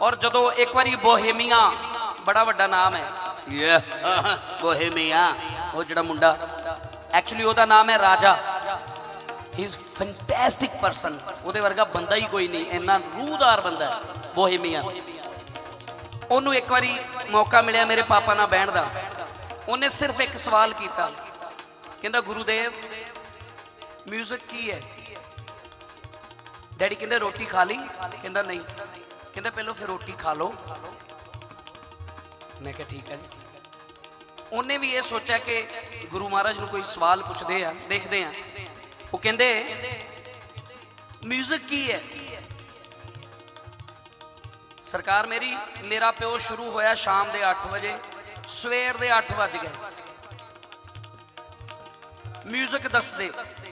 ਔਰ ਜਦੋਂ ਇੱਕ ਵਾਰੀ ਬੋਹੇਮੀਆ ਬੜਾ ਵੱਡਾ ਨਾਮ ਹੈ। ਬੋਹੇਮੀਆ ਉਹ ਜਿਹੜਾ ਮੁੰਡਾ ਐਕਚੁਅਲੀ ਉਹਦਾ ਨਾਮ ਹੈ ਰਾਜਾ। ਹੀ ਇਜ਼ ਫੈਂਟੈਸਟਿਕ ਪਰਸਨ ਉਹਦੇ ਵਰਗਾ ਬੰਦਾ ਹੀ ਕੋਈ ਨਹੀਂ ਇੰਨਾ ਰੂਹਦਾਰ ਬੰਦਾ ਹੈ ਬੋਹੇਮੀਆ। ਉਹਨੂੰ ਇੱਕ ਵਾਰੀ ਮੌਕਾ ਮਿਲਿਆ ਮੇਰੇ ਪਾਪਾ ਨਾਲ ਬਹਿਣ ਦਾ। ਉਹਨੇ ਸਿਰਫ ਇੱਕ ਸਵਾਲ ਕੀਤਾ। ਕਹਿੰਦਾ ਗੁਰੂਦੇਵ 뮤직 ਕੀ ਹੈ? ਡੈਡੀ ਕਹਿੰਦੇ ਰੋਟੀ ਖਾ ਲਈ? ਕਹਿੰਦਾ ਨਹੀਂ। ਕਹਿੰਦਾ ਪਹਿਲਾਂ ਫਿਰ ਰੋਟੀ ਖਾ ਲਓ ਮੈਂ ਕਿਹਾ ਠੀਕ ਹੈ ਜੀ ਉਹਨੇ ਵੀ ਇਹ ਸੋਚਿਆ ਕਿ ਗੁਰੂ ਮਹਾਰਾਜ ਨੂੰ ਕੋਈ ਸਵਾਲ ਪੁੱਛਦੇ ਆ ਦੇਖਦੇ ਆ ਉਹ ਕਹਿੰਦੇ 뮤직 ਕੀ ਹੈ ਸਰਕਾਰ ਮੇਰੀ ਮੇਰਾ ਪਿਓ ਸ਼ੁਰੂ ਹੋਇਆ ਸ਼ਾਮ ਦੇ 8 ਵਜੇ ਸਵੇਰ ਦੇ 8 ਵਜ ਗਏ 뮤직 ਦੱਸਦੇ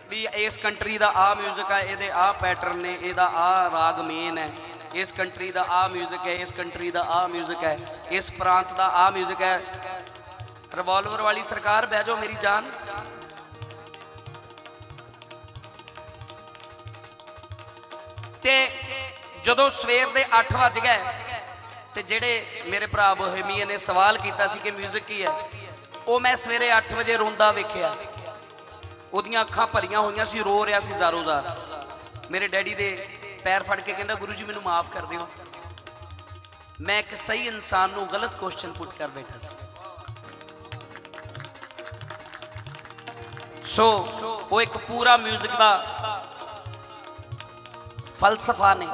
ਵੀ ਇਸ ਕੰਟਰੀ ਦਾ ਆ 뮤직 ਹੈ ਇਹਦੇ ਆ ਪੈਟਰਨ ਨੇ ਇਹਦਾ ਆ ਰਾਗ ਮੇਨ ਹੈ ਇਸ ਕੰਟਰੀ ਦਾ ਆ 뮤직 ਹੈ ਇਸ ਕੰਟਰੀ ਦਾ ਆ 뮤직 ਹੈ ਇਸ ਪ੍ਰਾਂਤ ਦਾ ਆ 뮤직 ਹੈ ਰਿਵਾਲਵਰ ਵਾਲੀ ਸਰਕਾਰ ਬਹਿ ਜਾਓ ਮੇਰੀ ਜਾਨ ਤੇ ਜਦੋਂ ਸਵੇਰ ਦੇ 8 ਵਜ ਗਏ ਤੇ ਜਿਹੜੇ ਮੇਰੇ ਭਰਾ ਬੋਹੇਮੀਆ ਨੇ ਸਵਾਲ ਕੀਤਾ ਸੀ ਕਿ 뮤직 ਕੀ ਹੈ ਉਹ ਮੈਂ ਸਵੇਰੇ 8 ਵਜੇ ਰੋਂਦਾ ਵੇਖਿਆ ਉਹਦੀਆਂ ਅੱਖਾਂ ਭਰੀਆਂ ਹੋਈਆਂ ਸੀ ਰੋ ਰਿਹਾ ਸੀ ਜ਼ਾਰੋ-ਜ਼ਾਰ ਮੇਰੇ ਡੈਡੀ ਦੇ ਪੈਰ ਫੜ ਕੇ ਕਹਿੰਦਾ ਗੁਰੂ ਜੀ ਮੈਨੂੰ ਮਾਫ ਕਰ ਦਿਓ ਮੈਂ ਇੱਕ ਸਹੀ ਇਨਸਾਨ ਨੂੰ ਗਲਤ ਕੁਐਸਚਨ ਪੁੱਟ ਕਰ ਬੈਠਾ ਸੀ ਸੋ ਉਹ ਇੱਕ ਪੂਰਾ 뮤직 ਦਾ ਫਲਸਫਾ ਨੇ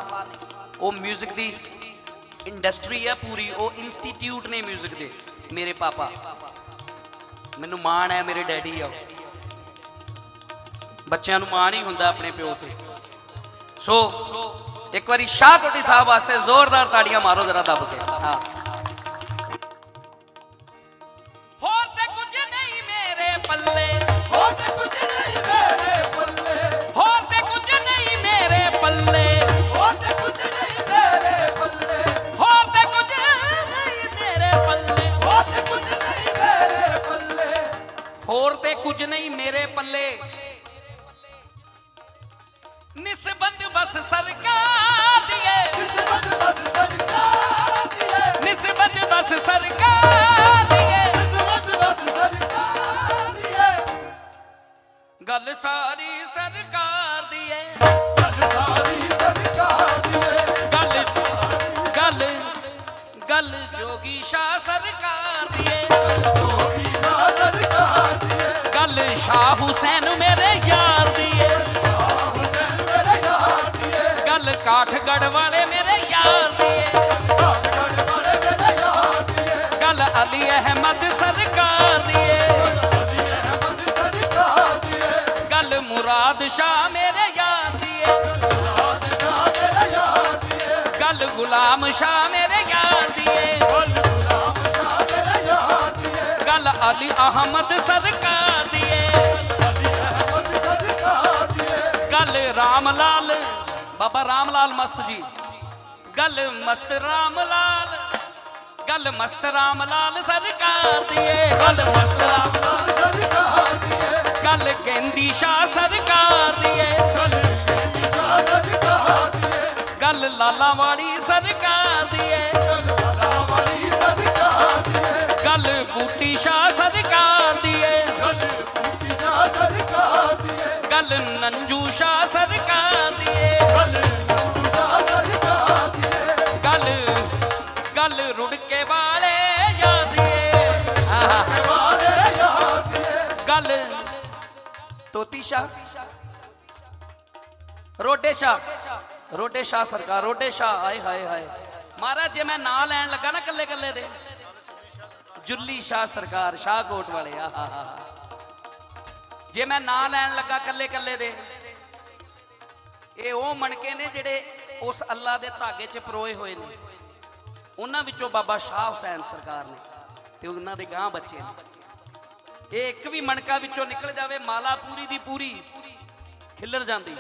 ਉਹ 뮤직 ਦੀ ਇੰਡਸਟਰੀ ਹੈ ਪੂਰੀ ਉਹ ਇੰਸਟੀਚਿਊਟ ਨੇ 뮤직 ਦੇ ਮੇਰੇ ਪਾਪਾ ਮੈਨੂੰ ਮਾਣ ਹੈ ਮੇਰੇ ਡੈਡੀ ਆ ਉਹ। ਬੱਚਿਆਂ ਨੂੰ ਮਾਣ ਹੀ ਹੁੰਦਾ ਆਪਣੇ ਪਿਓ ਤੇ ਸੋ ਇੱਕ ਵਾਰੀ ਸ਼ਾਹ ਕੋਟੀ ਸਾਹਿਬ ਵਾਸਤੇ ਜ਼ੋਰਦਾਰ ਤਾੜੀਆਂ ਮਾਰੋ ਜ਼ਰਾ ਦੱਬ ਕੇ। ਹਾਂ। ਹੋਰ ਤੇ ਕੁਝ ਨਹੀਂ ਮੇਰੇ ਪੱਲੇ। ਹੋਰ ਤੇ ਕੁਝ ਨਹੀਂ ਮੇਰੇ ਪੱਲੇ। ਹੋਰ ਤੇ ਕੁਝ ਨਹੀਂ ਮੇਰੇ ਪੱਲੇ। ਹੋਰ ਤੇ ਕੁਝ ਨਹੀਂ ਮੇਰੇ ਪੱਲੇ। ਹੋਰ ਤੇ ਕੁਝ ਨਹੀਂ ਮੇਰੇ ਪੱਲੇ। ਹੋਰ ਤੇ ਕੁਝ ਨਹੀਂ ਮੇਰੇ ਪੱਲੇ। ਹੋਰ ਤੇ ਕੁਝ ਨਹੀਂ ਮੇਰੇ ਪੱਲੇ। ਨਿਸਬਤ ਬਸ ਸਰਕਾਰ ਦੀ ਏ। ਬਸ ਸਰਕਾਰ ਦੀ ਹੈ ਨਿਸਬਤ ਬਸ ਸਰਕਾਰ ਦੀ ਏ। ਕਿਸਮਤ ਬਸ ਸਰਕਾਰ ਦੀ ਹੈ ਗੱਲ ਸਾਰੀ ਸਰਕਾਰ ਦੀ ਏ। ਗੱਲ ਸਾਰੀ ਸਰਕਾਰ ਦੀ ਹੈ ਗੱਲ ਗੱਲ ਗੱਲ ਜੋਗੀ ਸ਼ਾਹ ਸਰਕਾਰ ਦੀ ਏ। ਜੋਗੀ ਸ਼ਾਹ ਸਰਕਾਰ ਦੀ ਹੈ ਗੱਲ ਸ਼ਾਹ ਹੁਸੈਨ ਮੇਰੇ ਯਾਰ ਕਾਠਗੜ ਵਾਲੇ ਮੇਰੇ ਯਾਰ ਦੀ ਏ ਕਾਠਗੜ੍ਹ ਵਾਲੇ ਮੇਰੇ ਯਾਰ ਦੀ। ਗੱਲ ਅਲੀ ਅਹਿਮਦ ਸਰਕਾਰ ਦੀ ਅਲੀ ਅਹਿਮਦ ਸਰਕਾਰ ਦੀ ਗੱਲ ਮੁਰਾਦ ਸ਼ਾਹ ਮੇਰੇ ਯਾਰ ਦੀ ਏ। ਸ਼ਾਹ ਮੇਰੇ ਯਾਰ ਦੀ ਗੱਲ ਗੁਲਾਮ ਸ਼ਾਹ ਮੇਰੇ ਯਾਰ ਦੀ ਏ। ਗੁਲਾਮ ਸ਼ਾਹ ਮੇਰੇ ਯਾਰ ਦੀ ਗੱਲ ਅਲੀ ਅਹਿਮਦ ਸਰਕਾਰ ਦੀ ਅਲੀ ਅਹਿਮਦ ਸਰਕਾਰ ਦੀ ਗੱਲ ਰਾਮ ਲਾਲ ਬਾਬਾ ਰਾਮ ਲਾਲ ਮਸਤ ਜੀ। ਗੱਲ ਮਸਤ ਰਾਮ ਲਾਲ ਗੱਲ ਮਸਤ ਰਾਮ ਲਾਲ ਸਰਕਾਰ ਦੀ ਏ ਗੱਲ ਮਸਤ ਰਾਮ ਨਾਲ ਸਰਕਾਰ ਦੀ ਹੈ ਗੱਲ ਕਹਿੰਦੀ ਸ਼ਾਹ ਸਰਕਾਰ ਦੀ ਏ ਗੱਲ ਕਹਿੰਦੀ ਸ਼ਾਹ ਸਰਕਾਰ ਦੀ ਹੈ ਗੱਲ ਲਾਲਾ ਵਾਲੀ ਸਰਕਾਰ ਦੀ ਏ ਗੱਲ ਵਾਲਾ ਵਾਲੀ ਸਰਕਾਰ ਦੀ ਹੈ ਗੱਲ ਬੂਟੀ ਸ਼ਾਹ ਸਰਕਾਰ ਦੀ ਏ ਗੱਲ ਬੂਟੀ ਸ਼ਾਹ ਸਰਕਾਰ ਦੀ ਹੈ ਗੱਲ ਨੰਜੂ ਸ਼ਾਹ ਸਰਕਾਰ ਗੱਲ ਤੋਤੀ ਸ਼ਾਹ, ਰੋਡੇ ਸ਼ਾਹ ਰੋਡੇ ਸ਼ਾਹ ਸਰਕਾਰ, ਰੋਡੇ ਸ਼ਾਹ ਆਏ ਹਾਏ ਹਾਏ। ਮਹਾਰਾਜ, ਜੇ ਮੈਂ ਨਾਂ ਲੈਣ ਲੱਗਾ ਨਾ ਕੱਲੇ ਕੱਲੇ ਦੇ, ਜੁੱਲੀ ਸ਼ਾਹ ਸਰਕਾਰ ਸ਼ਾਹਕੋਟ ਵਾਲੇ, ਆਹਾ ਜੇ ਮੈਂ ਨਾਂ ਲੈਣ ਲੱਗਾ ਕੱਲੇ ਕੱਲੇ ਦੇ, ਇਹ ਉਹ ਮਣਕੇ ਨੇ ਜਿਹੜੇ ਉਸ ਅੱਲਾ ਦੇ ਧਾਗੇ 'ਚ ਪਰੋਏ ਹੋਏ ਨੇ। ਉਹਨਾਂ ਵਿੱਚੋਂ ਬਾਬਾ ਸ਼ਾਹ ਹੁਸੈਨ ਸਰਕਾਰ ਨੇ ਤੇ ਉਹਨਾਂ ਦੇ ਗਾਂ ਬੱਚੇ ਨੇ। ਇਹ ਇੱਕ ਵੀ ਮਣਕਾ ਵਿੱਚੋਂ ਨਿਕਲ ਜਾਵੇ, ਮਾਲਾ ਪੂਰੀ ਦੀ ਪੂਰੀ ਖਿੱਲਰ ਜਾਂਦੀ।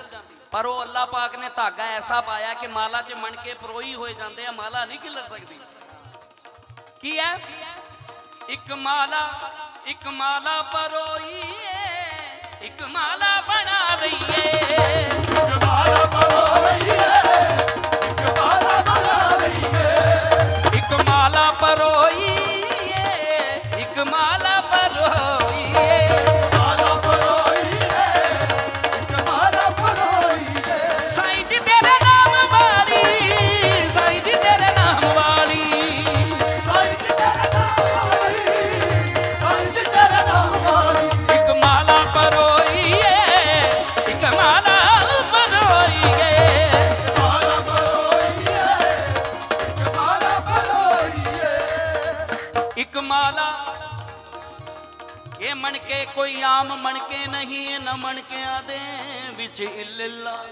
ਪਰ ਉਹ ਅੱਲਾਹ ਪਾਕ ਨੇ ਧਾਗਾ ਐਸਾ ਪਾਇਆ ਕਿ ਮਾਲਾ 'ਚ ਮਣਕੇ ਪਰੋਈ ਹੋਏ ਜਾਂਦੇ ਆ, ਮਾਲਾ ਨਹੀਂ ਖਿੱਲਰ ਸਕਦੀ। ਕੀ ਹੈ? ਇੱਕ ਮਾਲਾ ਇੱਕ ਮਾਲਾ ਪਰੋਈ ਏ ਇੱਕ ਮਾਲਾ ਬਣਾ ਲਈਏ। ਕਮਾਲ ਬਣਾ ਰਹੀ ਹੈ ਮਾਲਾ। ਇਹ ਮਣਕੇ ਕੋਈ ਆਮ ਮਣਕੇ ਨਹੀਂ ਇਹਨਾਂ ਮਣਕਿਆਂ ਦੇ ਵਿੱਚ ਇਲੱਲਾ।